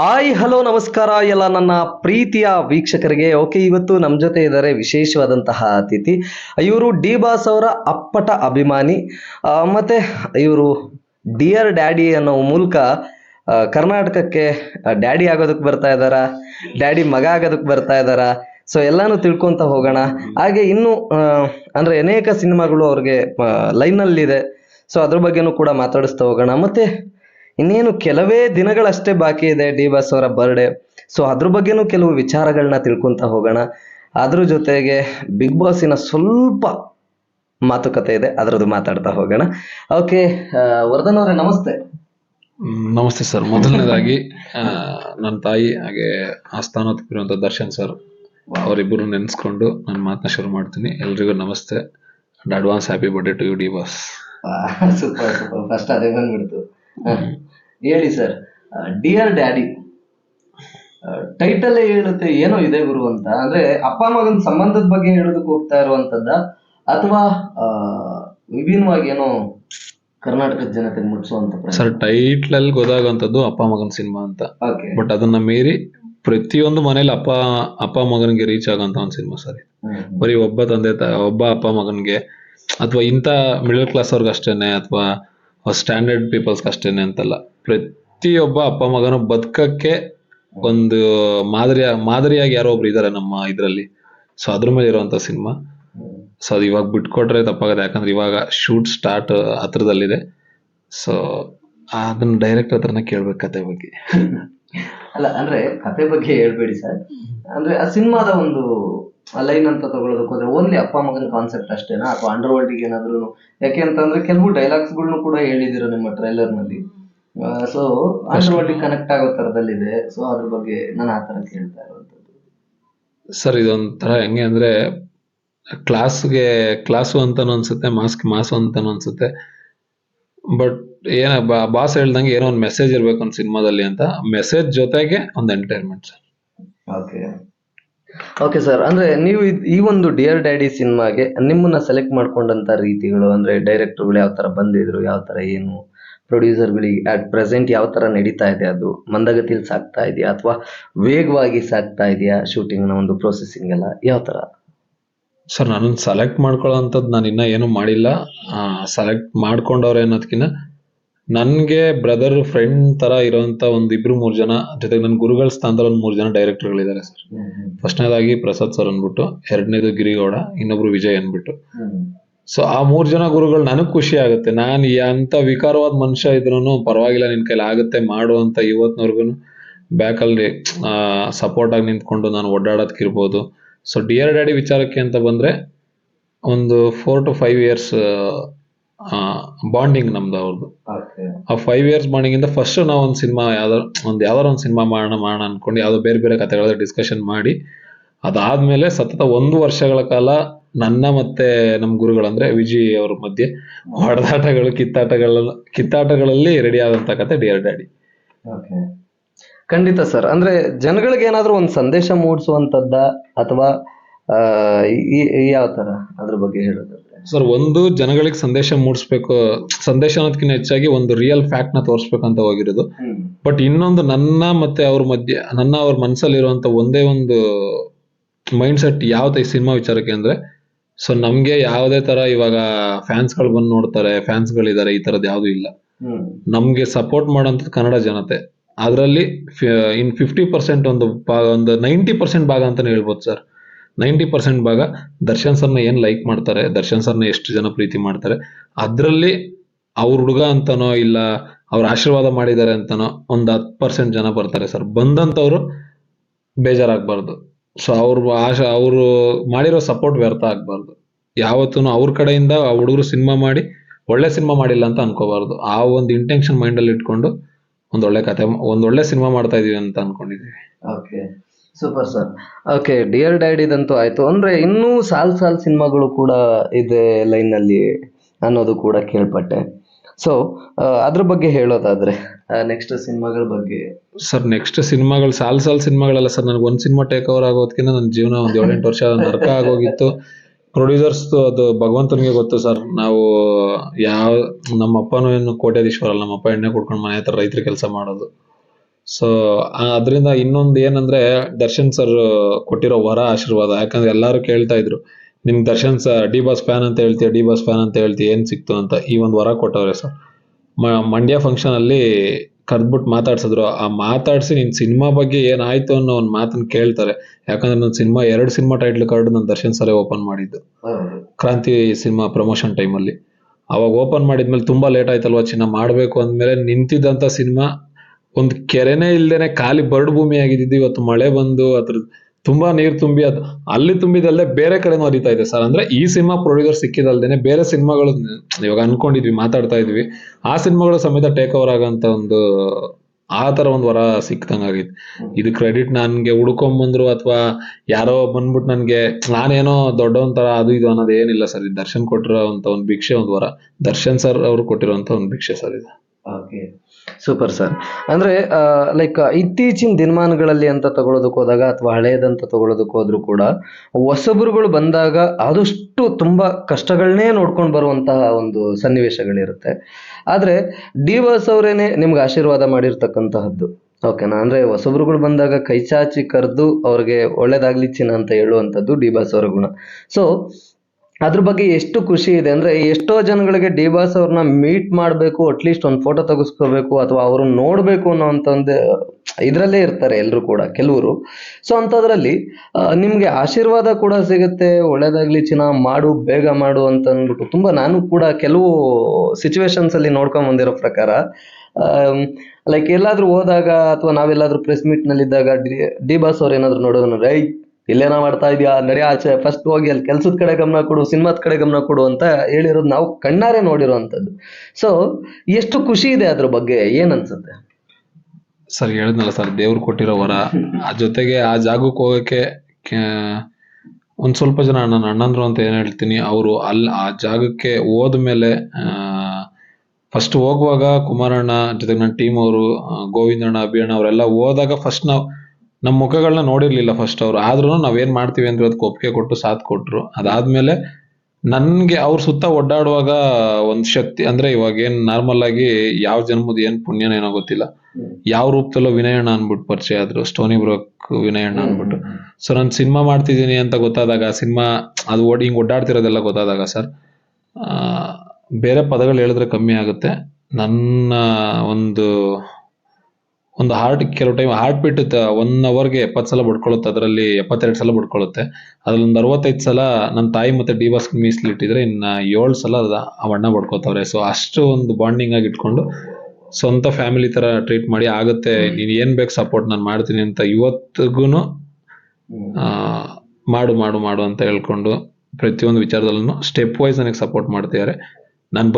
Hi, hello, ನಮಸ್ಕಾರ ಎಲ್ಲ ನನ್ನ ಪ್ರೀತಿಯ ವೀಕ್ಷಕರಿಗೆ. ಓಕೆ, ಇವತ್ತು ನಮ್ಮ ಜೊತೆ ಇದ್ದಾರೆ ವಿಶೇಷವಾದಂತಹ ಅತಿಥಿ. ಇವರು ಡಿ ಬಾಸ್ ಅವರ ಅಪ್ಪಟ ಅಭಿಮಾನಿ. ಮತ್ತೆ ಇವರು ಡಿಯರ್ ಡ್ಯಾಡಿ ಅನ್ನೋ ಮೂಲಕ ಕರ್ನಾಟಕಕ್ಕೆ ಡ್ಯಾಡಿ ಆಗೋದಕ್ಕೆ ಬರ್ತಾ ಇದ್ದಾರ? ಡ್ಯಾಡಿ ಮಗ ಆಗೋದಕ್ಕೆ ಬರ್ತಾ ಇದ್ದಾರ? ಸೊ, ಎಲ್ಲಾನು ತಿಳ್ಕೊಂತ ಹೋಗೋಣ. ಹಾಗೆ ಇನ್ನು ಅಂದ್ರೆ ಅನೇಕ ಸಿನಿಮಾಗಳು ಅವ್ರಿಗೆ ಇದೆ ಸೊ, ಅದ್ರ ಬಗ್ಗೆನೂ ಕೂಡ ಮಾತಾಡಿಸ್ತಾ ಹೋಗೋಣ. ಮತ್ತೆ ಇನ್ನೇನು ಕೆಲವೇ ದಿನಗಳಷ್ಟೇ ಬಾಕಿ ಇದೆ ಡಿ ಬಾಸ್ ಅವರ ಬರ್ಡೇ. ಸೊ ಅದ್ರ ಬಗ್ಗೆನೂ ಕೆಲವು ವಿಚಾರಗಳನ್ನ ತಿಳ್ಕೊಂತ ಹೋಗೋಣ. ಅದ್ರ ಜೊತೆಗೆ ಬಿಗ್ ಬಾಸಿನ ಸ್ವಲ್ಪ ಮಾತುಕತೆ ಇದೆ ಅದರದ್ದು ಮಾತಾಡ್ತಾ ಹೋಗೋಣ. ಓಕೆ ವರ್ಧನ್ ಅವರೇ ನಮಸ್ತೆ. ನಮಸ್ತೆ ಸರ್. ಮೊದಲನೇದಾಗಿ ಆ, ನನ್ನ ತಾಯಿ ಹಾಗೆ ಆಸ್ಥಾನ ತುಂಬಿರುವಂಥ ದರ್ಶನ್ ಸರ್ ಅವರಿಬ್ಬರು ನೆನೆಸ್ಕೊಂಡು ನನ್ನ ಮಾತನ್ನ ಶುರು ಮಾಡ್ತೀನಿ. ಎಲ್ರಿಗೂ ನಮಸ್ತೆ and advance happy birthday to you D boss super super first ಅದೇ ಬಂದ್ಬಿಡ್ತು. ಹೇಳಿ ಸರ್ ಡಿಯರ್ ಡ್ಯಾಡಿ ಟೈಟಲ್ ಹೇಳುತ್ತೆ ಏನೋ ಇದೆ ಗುರು ಅಂತ. ಅಂದ್ರೆ ಅಪ್ಪ ಮಗನ ಸಂಬಂಧದ ಬಗ್ಗೆ ಹೇಳೋದಕ್ಕೆ ಹೋಗ್ತಾ ಇರುವಂತದ್ದ ಅಥವಾ ವಿಭಿನ್ನವಾಗಿ ಏನೋ ಕರ್ನಾಟಕದ ಜನತೆ ಮುಟ್ಸುವಂತ ಸರ್ ಟೈಟ್ಲ್ ಅಲ್ಲಿ ಗೊತ್ತಾಗುವಂಥದ್ದು ಅಪ್ಪ ಮಗನ ಸಿನಿಮಾ ಅಂತ. ಬಟ್ ಅದನ್ನ ಮೀರಿ ಪ್ರತಿಯೊಂದು ಮನೇಲಿ ಅಪ್ಪ ಅಪ್ಪ ಮಗನಿಗೆ ರೀಚ್ ಆಗಂತ ಒಂದು ಸಿನಿಮಾ ಸರ್. ಬರೀ ಒಬ್ಬ ತಂದೆ ಒಬ್ಬ ಅಪ್ಪ ಮಗನಿಗೆ ಅಥವಾ ಇಂಥ ಮಿಡಲ್ ಕ್ಲಾಸ್ ಅವ್ರಿಗೆ ಅಷ್ಟೇನೆ ಅಥವಾ ಸ್ಟ್ಯಾಂಡರ್ಡ್ ಪೀಪಲ್ಸ್ಗೆ ಅಷ್ಟೇನೆ ಅಂತಲ್ಲ. ಪ್ರತಿಯೊಬ್ಬ ಅಪ್ಪ ಮಗನು ಬದುಕಕ್ಕೆ ಒಂದು ಮಾದರಿಯ, ಮಾದರಿಯಾಗಿ ಯಾರೋ ಒಬ್ರು ಇದ್ದಾರೆ ನಮ್ಮ ಇದರಲ್ಲಿ. ಸೊ ಅದ್ರ ಮೇಲೆ ಇರುವಂತ ಸಿನಿಮಾ ಸೊ ಅದು ಇವಾಗ ಬಿಟ್ಕೊಟ್ರೆ ತಪ್ಪಾಗದೆ ಯಾಕಂದ್ರೆ ಇವಾಗ ಶೂಟ್ ಸ್ಟಾರ್ಟ್ ಹತ್ರದಲ್ಲಿದೆ. ಸೊ ಅದನ್ನ ಡೈರೆಕ್ಟ್ ಹತ್ರನ ಕೇಳ್ಬೇಕು ಕತೆ ಬಗ್ಗೆ. ಅಲ್ಲ, ಅಂದ್ರೆ ಕತೆ ಬಗ್ಗೆ ಹೇಳ್ಬೇಡಿ ಸರ್. ಅಂದ್ರೆ ಆ ಸಿನಿಮಾದ ಒಂದು ಲೈನ್ ಅಂತ ತಗೊಳ್ಳೋದಕ್ಕೆ ಹೋದ್ರೆ ಓನ್ಲಿ ಅಪ್ಪ ಮಗನ ಕಾನ್ಸೆಪ್ಟ್ ಅಷ್ಟೇನಾ? ಅಥವಾ ಅಂಡರ್ ವರ್ಲ್ಡ್ ಏನಾದ್ರು ಯಾಕೆ ಅಂತಂದ್ರೆ ಕೆಲವು ಡೈಲಾಗ್ಸ್ಗಳನ್ನು ಕೂಡ ಹೇಳಿದಿರೋ ನಿಮ್ಮ ಟ್ರೈಲರ್ನಲ್ಲಿ. ಸೊ ಅಂಡರ್ ವರ್ಲ್ಡ್ ಕನೆಕ್ಟ್ ಆಗೋ ತರದಲ್ಲಿದೆ. ಸೊ ಅದ್ರ ಬಗ್ಗೆ ನಾನು ಆ ತರ ಕೇಳ್ತಾ ಇರುವಂತದ್ದು ಸರ್ ಇದೊಂಥರ ಹೆಂಗೆ ಅಂದ್ರೆ ಕ್ಲಾಸ್ಗೆ ಕ್ಲಾಸು ಅಂತಾನು ಅನ್ಸುತ್ತೆ ಮಾಸ್ಕ್ ಮಾಸು ಅಂತಾನು ಅನ್ಸುತ್ತೆ. ಬಟ್ ಏನ ಬಾಸ್ ಹೇಳ್ದಂಗೆ ಏನೋ ಒಂದು ಮೆಸೇಜ್ ಇರ್ಬೇಕು ಒಂದು ಸಿನಿಮಾದಲ್ಲಿ ಅಂತ. ಮೆಸೇಜ್ ಜೊತೆಗೆ ಒಂದು entertainment sir okay okay sir ಅಂದ್ರೆ ನೀವು ಈ ಒಂದು ಡಿಯರ್ ಡ್ಯಾಡಿ ಸಿನಿಮಾಗೆ ನಿಮ್ಮನ್ನ ಸೆಲೆಕ್ಟ್ ಮಾಡ್ಕೊಂಡಂತ ರೀತಿಗಳು, ಅಂದ್ರೆ ಡೈರೆಕ್ಟರ್ಗಳು ಯಾವ ತರ ಬಂದಿದ್ರು, ಯಾವ ತರ ಏನು ಪ್ರೊಡ್ಯೂಸರ್ಗಳಿಗೆ ಅಟ್ ಪ್ರೆಸೆಂಟ್ ಯಾವ ತರ ನಡೀತಾ ಇದೆ ಅದು ಮಂದಗತಿಯಲ್ಲಿ ಸಾಗ್ತಾ ಇದೆಯಾ, ಅಥವಾ ವೇಗವಾಗಿ ಸಾಗ್ತಾ ಇದೆಯಾ ಶೂಟಿಂಗ್ನ ಒಂದು ಪ್ರೊಸೆಸಿಂಗ್ ಎಲ್ಲ, ಯಾವ ತರ? ಸರ್ ನಾನು ಸೆಲೆಕ್ಟ್ ಮಾಡ್ಕೊಳ್ಳೋಂಥದ್ದು ನಾನು ಇನ್ನ ಏನು ಮಾಡಿಲ್ಲ. ಸೆಲೆಕ್ಟ್ ಮಾಡ್ಕೊಂಡವ್ರೆ ಅನ್ನೋದಕ್ಕಿಂತ ನನ್ಗೆ ಬ್ರದರ್ ಫ್ರೆಂಡ್ ತರ ಇರುವಂತ ಒಂದ್ ಇಬ್ರು ಮೂರ್ ಜನ ಜೊತೆಗೆ ನನ್ನ ಗುರುಗಳ ಸ್ಥಾನದಲ್ಲಿ ಒಂದ್ ಮೂರ್ ಜನ ಡೈರೆಕ್ಟರ್ಗಳಿದ್ದಾರೆ ಸರ್ ಫಸ್ಟ್ನೇದಾಗಿ ಪ್ರಸಾದ್ ಸರ್ ಅನ್ಬಿಟ್ಟು ಎರಡನೇದು ಗಿರಿಗೌಡ ಇನ್ನೊಬ್ರು ವಿಜಯ್ ಅನ್ಬಿಟ್ಟು. ಸೊ ಆ ಮೂರ್ ಜನ ಗುರುಗಳು ನನಗ್ ಖುಷಿ ಆಗುತ್ತೆ. ನಾನು ಎಂತ ವಿಕಾರವಾದ ಮನುಷ್ಯ ಇದ್ರು ಪರವಾಗಿಲ್ಲ ನಿನ್ ಕೈಲಿ ಆಗುತ್ತೆ ಮಾಡು ಅಂತ ಬ್ಯಾಕಲ್ಲಿ ಬ್ಯಾಕ್ ಅಲ್ಲಿ ಸಪೋರ್ಟ್ ಆಗಿ ನಿಂತ್ಕೊಂಡು ನಾನು ಓಡಾಡೋದಕ್ಕಿರ್ಬೋದು ಸೊ ಡಿಯರ್ ಡ್ಯಾಡಿ ವಿಚಾರಕ್ಕೆ ಅಂತ ಬಂದ್ರೆ ಒಂದು four to five years bonding ನಮ್ದು ಅವ್ರದ್ದು ಆ ಫೈವ್ ಇಯರ್ಸ್ ಬಾಂಡಿಂಗ್ ಇಂದ ಫಸ್ಟ್ ನಾವು ಒಂದು ಸಿನಿಮಾ ಯಾವ್ದಾರು ಒಂದ್ ಯಾವ್ದಾರು ಒಂದು ಸಿನಿಮಾ ಮಾಡೋಣ ಮಾಡೋಣ ಅನ್ಕೊಂಡು ಯಾವ್ದೋ ಬೇರೆ ಬೇರೆ ಕಥೆಗಳ ಡಿಸ್ಕಷನ್ ಮಾಡಿ ಅದಾದ್ಮೇಲೆ ಸತತ ಒಂದು ವರ್ಷಗಳ ಕಾಲ ನನ್ನ ಮತ್ತೆ ನಮ್ಮ ಗುರುಗಳಂದ್ರೆ ವಿಜಿ ಅವ್ರ ಮಧ್ಯೆ ಹೊಡೆದಾಟಗಳು ಕಿತ್ತಾಟಗಳ ಕಿತ್ತಾಟಗಳಲ್ಲಿ ರೆಡಿ ಆದಂತ ಕತೆ ಡಿಯರ್ ಡ್ಯಾಡಿ ಓಕೆ ಖಂಡಿತ ಸರ್. ಅಂದ್ರೆ ಜನಗಳಿಗೆ ಏನಾದ್ರೂ ಒಂದು ಸಂದೇಶ ಮೂಡಿಸುವಂತದ್ದ ಅಥವಾ ಆ, ಈ- ಈ ಯಾವ ತರ ಅದ್ರ ಬಗ್ಗೆ ಹೇಳೋದಾದ್ರೆ? ಸರ್ ಒಂದು ಜನಗಳಿಗೆ ಸಂದೇಶ ಮೂಡಿಸ್ಬೇಕು ಸಂದೇಶ ಅನ್ನೋದಕ್ಕಿಂತ ಹೆಚ್ಚಾಗಿ ಒಂದು ರಿಯಲ್ ಫ್ಯಾಕ್ಟ್ನ ತೋರಿಸ್ಬೇಕಂತ ಹೋಗಿರೋದು. ಬಟ್ ಇನ್ನೊಂದು ನನ್ನ ಮತ್ತೆ ಅವ್ರ ಮಧ್ಯೆ ನನ್ನ ಅವ್ರ ಮನಸ್ಸಲ್ಲಿರುವಂತ ಒಂದೇ ಒಂದು ಮೈಂಡ್ ಸೆಟ್ ಯಾವ ಈ ಸಿನಿಮಾ ವಿಚಾರಕ್ಕೆ ಅಂದ್ರೆ ಸೊ ನಮ್ಗೆ ಯಾವುದೇ ತರ ಇವಾಗ ಫ್ಯಾನ್ಸ್ಗಳು ಬಂದು ನೋಡ್ತಾರೆ ಫ್ಯಾನ್ಸ್ ಗಳಿದ್ದಾರೆ ಈ ತರದ್ ಯಾವ್ದು ಇಲ್ಲ. ನಮ್ಗೆ ಸಪೋರ್ಟ್ ಮಾಡೋಂಥದ್ದು ಕನ್ನಡ ಜನತೆ. ಅದರಲ್ಲಿ ಇನ್ ಫಿಫ್ಟಿ ಪರ್ಸೆಂಟ್ ಒಂದು ಭಾಗ ಒಂದು ನೈಂಟಿ ಪರ್ಸೆಂಟ್ ಭಾಗ ಅಂತಾನೆ ಹೇಳ್ಬೋದು ಸರ್ ನೈಂಟಿ ಪರ್ಸೆಂಟ್ ಭಾಗ ದರ್ಶನ್ ಸರ್ನ ಏನ್ ಲೈಕ್ ಮಾಡ್ತಾರೆ, ದರ್ಶನ್ ಸರ್ನ ಎಷ್ಟು ಜನ ಪ್ರೀತಿ ಮಾಡ್ತಾರೆ, ಅದ್ರಲ್ಲಿ ಅವ್ರ ಹುಡುಗ ಅಂತನೋ ಇಲ್ಲ ಅವ್ರ ಆಶೀರ್ವಾದ ಮಾಡಿದ್ದಾರೆ ಅಂತನೋ ಒಂದ್ ಹತ್ತು ಪರ್ಸೆಂಟ್ ಜನ ಬರ್ತಾರೆ ಸರ್ ಬಂದಂತವ್ರು ಬೇಜಾರಾಗ್ಬಾರ್ದು. ಸೊ ಅವ್ರ ಆಶಾ, ಅವರು ಮಾಡಿರೋ ಸಪೋರ್ಟ್ ವ್ಯರ್ಥ ಆಗ್ಬಾರ್ದು. ಯಾವತ್ತೂ ಅವ್ರ ಕಡೆಯಿಂದ ಆ ಹುಡುಗರು ಸಿನಿಮಾ ಮಾಡಿ ಒಳ್ಳೆ ಸಿನಿಮಾ ಮಾಡಿಲ್ಲ ಅಂತ ಅನ್ಕೋಬಾರ್ದು. ಆ ಒಂದು ಇಂಟೆನ್ಷನ್ ಮೈಂಡಲ್ಲಿ ಇಟ್ಕೊಂಡು ಒಂದೊಳ್ಳೆ ಕತೆ ಒಂದೊಳ್ಳೆ ಸಿನಿಮಾ ಮಾಡ್ತಾ ಇದೀವಿ ಅಂತ ಅನ್ಕೊಂಡಿದೀವಿ. ಸೂಪರ್ ಸರ್ ಓಕೆ ಡಿಯರ್ ಡ್ಯಾಡಿದಂತೂ ಆಯ್ತು. ಅಂದ್ರೆ ಇನ್ನೂ ಸಾಲ್ ಸಾಲ್ ಸಿನಿಮಾಗಳು ಕೂಡ ಇದೆ ಲೈನ್ನಲ್ಲಿ ಅನ್ನೋದು ಕೂಡ ಕೇಳ್ಪಟ್ಟೆ. ಸೊ ಅದ್ರ ಬಗ್ಗೆ ಹೇಳೋದಾದ್ರೆ ನೆಕ್ಸ್ಟ್ ಸಿನಿಮಾಗಳ ಬಗ್ಗೆ. ಸರ್ ನೆಕ್ಸ್ಟ್ ಸಿನಿಮಾಗಳು, ಸಾಲ್ ಸಾಲ್ ಸಿನಿಮಾಗಳಲ್ಲ ಸರ್ ನನಗೆ ಒಂದು ಸಿನಿಮಾ ಟೇಕ್ ಓವರ್ ಆಗೋದಕ್ಕಿಂತ ನನ್ನ ಜೀವನ ಒಂದ್ ಏಳೆಂಟು ವರ್ಷ ನರಕ ಆಗೋಗಿತ್ತು. ಪ್ರೊಡ್ಯೂಸರ್ಸ್ ಅದು ಭಗವಂತನಿಗೆ ಗೊತ್ತು ಸರ್ ನಾವು ಯಾವ ನಮ್ಮ ಅಪ್ಪನೂ ಏನು ಕೋಟ್ಯಾಧೀಶ್ವರಲ್ಲ ನಮ್ಮ ಅಪ್ಪ ಎಣ್ಣೆ ಕುಡ್ಕೊಂಡು ಮನೆ ಹತ್ರ ರೈತರ ಕೆಲಸ ಮಾಡೋದು. ಸೊ ಅದರಿಂದ ಇನ್ನೊಂದು ಏನಂದ್ರೆ ದರ್ಶನ್ ಸರ್ ಕೊಟ್ಟಿರೋ ವರ ಆಶೀರ್ವಾದ. ಯಾಕಂದ್ರೆ ಎಲ್ಲರೂ ಕೇಳ್ತಾ ಇದ್ರು, ನಿಮ್ Darshan sir D boss fan ಅಂತ ಹೇಳ್ತೀಯ ಡಿ ಬಾಸ್ ಫ್ಯಾನ್ ಅಂತ ಹೇಳ್ತೀಯ, ಏನ್ ಸಿಕ್ತು ಅಂತ? ಈ ಒಂದು ವರ ಕೊಟ್ಟವ್ರೆ ಸರ್ ಮಂಡ್ಯ ಫಂಕ್ಷನ್ ಅಲ್ಲಿ ಕರ್ದ್ಬಿಟ್ಟು ಮಾತಾಡ್ಸಿದ್ರು. ಆ ಮಾತಾಡ್ಸಿ ನಿನ್ ಸಿನಿಮಾ ಬಗ್ಗೆ ಏನಾಯ್ತು ಅನ್ನೋ ಒಂದು ಮಾತನ್ನ ಕೇಳ್ತಾರೆ. ಯಾಕಂದ್ರೆ ನನ್ನ ಸಿನಿಮಾ ಎರಡು ಸಿನಿಮಾ ಟೈಟ್ಲ್ ಕಾರ್ಡ್ ನಾನು ದರ್ಶನ್ ಸರೇ ಓಪನ್ ಮಾಡಿದ್ದು. ಕ್ರಾಂತಿ ಸಿನಿಮಾ ಪ್ರಮೋಷನ್ ಟೈಮಲ್ಲಿ ಅವಾಗ ಓಪನ್ ಮಾಡಿದ್ಮೇಲೆ ತುಂಬಾ ಲೇಟ್ ಆಯ್ತಲ್ವಾ ಚಿನ್ನ? ಮಾಡ್ಬೇಕು ಅಂದ್ಮೇಲೆ ನಿಂತಿದ್ದಂತ ಸಿನಿಮಾ ಒಂದು ಕೆರೆನೇ ಇಲ್ದೇನೆ ಖಾಲಿ ಬರಡ್ ಭೂಮಿ ಆಗಿದ್ದು ಇವತ್ತು ಮಳೆ ಬಂದು ಅದ್ರ ತುಂಬಾ ನೀರು ತುಂಬಿ ಅದು ಅಲ್ಲಿ ತುಂಬಿದಲ್ಲದೆ ಬೇರೆ ಕಡೆನೂ ಹರಿತಾ ಇದೆ ಸರ್. ಅಂದ್ರೆ ಈ ಸಿನಿಮಾ ಪ್ರೊಡ್ಯೂಸರ್ ಸಿಕ್ಕಿದಲ್ದೇನೆ ಬೇರೆ ಸಿನಿಮಾಗಳು ಇವಾಗ ಅನ್ಕೊಂಡಿದ್ವಿ, ಮಾತಾಡ್ತಾ ಇದ್ವಿ. ಆ ಸಿನಿಮಾಗಳು ಸಮೇತ ಟೇಕ್ ಓವರ್ ಆಗಂತ ಒಂದು ಆ ತರ ಒಂದು ವರ ಸಿಕ್ತಂಗಾಗಿತ್ತು ಇದು ಕ್ರೆಡಿಟ್ ನನ್ಗೆ ಹುಡ್ಕೊಂಬಂದ್ರು ಅಥವಾ ಯಾರೋ ಬಂದ್ಬಿಟ್ಟು ನನ್ಗೆ ನಾನೇನೋ ದೊಡ್ಡವನ್ ತರ ಅದು ಇದು ಅನ್ನೋದು ಏನಿಲ್ಲ ಸರ್. ಇದು ದರ್ಶನ್ ಕೊಟ್ಟಿರೋ ಒಂದು ಭಿಕ್ಷೆ ಒಂದು ವರ. ದರ್ಶನ್ ಸರ್ ಅವರು ಕೊಟ್ಟಿರೋಂತ ಒಂದು ಭಿಕ್ಷೆ ಸರ್ ಇದು. ಸೂಪರ್ ಸರ್ ಅಂದ್ರೆ ಲೈಕ್ ಇತ್ತೀಚಿನ ದಿನಮಾನಗಳಲ್ಲಿ ಅಂತ ತಗೊಳ್ಳೋದಕ್ಕೆ ಹೋದಾಗ ಅಥವಾ ಹಳೆಯದಂತ ತಗೊಳ್ಳೋದಕ್ಕೆ ಹೋದ್ರು ಕೂಡ ಹೊಸಬರುಗಳು ಬಂದಾಗ ಆದಷ್ಟು ತುಂಬಾ ಕಷ್ಟಗಳನ್ನೇ ನೋಡ್ಕೊಂಡು ಬರುವಂತಹ ಒಂದು ಸನ್ನಿವೇಶಗಳಿರುತ್ತೆ. ಆದ್ರೆ ಡಿ ವಾಸ್ ಅವರೇನೆ ನಿಮ್ಗೆ ಆಶೀರ್ವಾದ ಮಾಡಿರ್ತಕ್ಕಂತಹದ್ದು. ಓಕೆನಾ? ಅಂದ್ರೆ ಹೊಸಬರುಗಳು ಬಂದಾಗ ಕೈ ಚಾಚಿ ಕರೆದು ಅವ್ರಿಗೆ ಒಳ್ಳೇದಾಗ್ಲಿ ಚಿನ್ನ ಅಂತ ಹೇಳುವಂಥದ್ದು ಡಿ ಬಾಸ್ ಅವರ ಗುಣ. ಸೊ ಅದ್ರ ಬಗ್ಗೆ ಎಷ್ಟು ಖುಷಿ ಇದೆ ಅಂದ್ರೆ ಎಷ್ಟೋ ಜನಗಳಿಗೆ ಡಿ ಬಾಸ್ ಅವ್ರನ್ನ ಮೀಟ್ ಮಾಡಬೇಕು ಅಟ್ಲೀಸ್ಟ್ ಒಂದು ಫೋಟೋ ತೆಗೆಸ್ಕೋಬೇಕು ಅಥವಾ ಅವ್ರನ್ನ ನೋಡಬೇಕು ಅನ್ನೋ ಒಂದು ಇದರಲ್ಲೇ ಇರ್ತಾರೆ ಎಲ್ಲರೂ ಕೂಡ, ಕೆಲವರು. ಸೊ ಅಂಥದ್ರಲ್ಲಿ ನಿಮಗೆ ಆಶೀರ್ವಾದ ಕೂಡ ಸಿಗುತ್ತೆ, ಒಳ್ಳೇದಾಗ್ಲಿ ಚಿನ್ನ, ಮಾಡು, ಬೇಗ ಮಾಡು ಅಂತ ಅಂದ್ಬಿಟ್ಟು. ತುಂಬಾ ನಾನು ಕೂಡ ಕೆಲವು ಸಿಚುವೇಶನ್ಸ್ ಅಲ್ಲಿ ನೋಡ್ಕೊಂಡ್ ಬಂದಿರೋ ಪ್ರಕಾರ ಲೈಕ್ ಎಲ್ಲಾದ್ರೂ ಹೋದಾಗ ಅಥವಾ ನಾವೆಲ್ಲಾದ್ರೂ ಪ್ರೆಸ್ ಮೀಟ್ನಲ್ಲಿ ಇದ್ದಾಗ ಡಿ ಬಾಸ್ ಅವ್ರು ಏನಾದರೂ ನೋಡೋದು ರೈ ಇಲ್ಲೇನೋ ಮಾಡ್ತಾ ಇದೀಯಾ? ನಡಿ ಆಚೆ. ಫಸ್ಟ್ ಹೋಗಿ ಅಲ್ಲಿ ಕೆಲಸದ ಕಡೆ ಗಮನ ಕೊಡು, ಸಿನಿಮಾದ ಕಡೆ ಗಮನ ಕೊಡು ಅಂತ ಹೇಳಿರೋದು ನಾವು ಕಣ್ಣಾರೆ ನೋಡಿರುವಂತದ್ದು ಸೊ ಎಷ್ಟು ಖುಷಿ ಇದೆ ಅದ್ರ ಬಗ್ಗೆ? ಏನ್ ಅನ್ಸುತ್ತೆ? ಸರ್, ಹೇಳಿದ್ನಲ್ಲ ಸರ್, ದೇವ್ರು ಕೊಟ್ಟಿರೋ ವರ. ಆ ಜೊತೆಗೆ ಆ ಜಾಗಕ್ಕೆ ಹೋಗಕ್ಕೆ ಒಂದ್ ಸ್ವಲ್ಪ ಜನ ನನ್ನ ಅಣ್ಣಂದ್ರು ಅಂತ ಏನ್ ಹೇಳ್ತೀನಿ, ಅವರು ಅಲ್ಲಿ ಆ ಜಾಗಕ್ಕೆ ಹೋದ್ಮೇಲೆ ಫಸ್ಟ್ ಹೋಗುವಾಗ ಕುಮಾರಣ್ಣ ಜೊತೆಗೆ ನನ್ನ ಟೀಮ್ ಅವರು ಗೋವಿಂದಣ್ಣ, ಅಭಿಯಣ್ಣ ಅವರೆಲ್ಲ ಹೋದಾಗ ಫಸ್ಟ್ ನಾವು ನಮ್ಮ ಮುಖಗಳನ್ನ ನೋಡಿರ್ಲಿಲ್ಲ ಫಸ್ಟ್ ಅವರು. ಆದ್ರೂ ನಾವೇನ್ ಮಾಡ್ತೀವಿ ಅಂದ್ರೆ ಅದಕ್ಕೆ ಒಪ್ಪಿಗೆ ಕೊಟ್ಟು ಸಾಥ್ ಕೊಟ್ರು. ಅದಾದ್ಮೇಲೆ ನನ್ಗೆ ಅವ್ರ ಸುತ್ತ ಒಡ್ಡಾಡುವಾಗ ಒಂದ್ ಶಕ್ತಿ ಅಂದ್ರೆ ಇವಾಗ ಏನ್ ನಾರ್ಮಲ್ ಆಗಿ ಯಾವ ಜನ್ಮದ ಏನ್ ಪುಣ್ಯನ ಏನೋ ಗೊತ್ತಿಲ್ಲ. ಯಾವ ರೂಪದಲ್ಲೋ ವಿನಯಣ್ಣ ಅನ್ಬಿಟ್ಟು ಪರಿಚಯ ಆದ್ರು. ಸ್ಟೋನಿ ಬ್ರೋಕ್ ವಿನಯಣ್ಣ ಅನ್ಬಿಟ್ಟು. ಸೊ ನಾನು ಸಿನಿಮಾ ಮಾಡ್ತಿದ್ದೀನಿ ಅಂತ ಗೊತ್ತಾದಾಗ ಸಿನಿಮಾ ಅದು ಓಡಿ ಹಿಂಗ್ ಒಡ್ಡಾಡ್ತಿರೋದೆಲ್ಲ ಗೊತ್ತಾದಾಗ ಸರ್ ಬೇರೆ ಪದಗಳು ಹೇಳಿದ್ರೆ ಕಮ್ಮಿ ಆಗುತ್ತೆ. ನನ್ನ ಒಂದು ಒಂದು ಹಾರ್ಟ್ ಕೆಲವು ಟೈಮ್ ಹಾರ್ಟ್ ಬೀಟ್ ಒನ್ ಅವರ್ಗೆ ಎಪ್ಪತ್ತು ಸಲ ಬಡ್ಕೊಳ್ಳುತ್ತೆ ಅದರಲ್ಲಿ ಎಪ್ಪತ್ತೆರಡು ಸಲ ಬಡ್ಕೊಳ್ಳುತ್ತೆ ಅದ್ರಲ್ಲಿ ಒಂದು ಅರವತ್ತೈದು ಸಲ ನನ್ನ ತಾಯಿ ಮತ್ತೆ ಡಿ ಬಾಸ್ ಮೀಸಲಿಟ್ಟಿದ್ರೆ ಇನ್ನ ಏಳು ಸಲ ಅದ ಆ ಬಣ್ಣ ಬಡ್ಕೋತಾವ್ರೆ. ಸೊ ಅಷ್ಟು ಒಂದು ಬಾಂಡಿಂಗ್ ಆಗಿ ಇಟ್ಕೊಂಡು ಸ್ವಂತ ಫ್ಯಾಮಿಲಿ ತರ ಟ್ರೀಟ್ ಮಾಡಿ ಆಗುತ್ತೆ ನೀನ್ ಏನ್ ಬೇಕು ಸಪೋರ್ಟ್ ನಾನು ಮಾಡ್ತೀನಿ ಅಂತ ಇವತ್ತಿಗೂ ಮಾಡು ಮಾಡು ಮಾಡು ಅಂತ ಹೇಳ್ಕೊಂಡು ಪ್ರತಿಯೊಂದು ವಿಚಾರದಲ್ಲೂ ಸ್ಟೆಪ್ ವೈಸ್ ನನಗೆ ಸಪೋರ್ಟ್ ಮಾಡ್ತಿದ್ದಾರೆ ನಾನು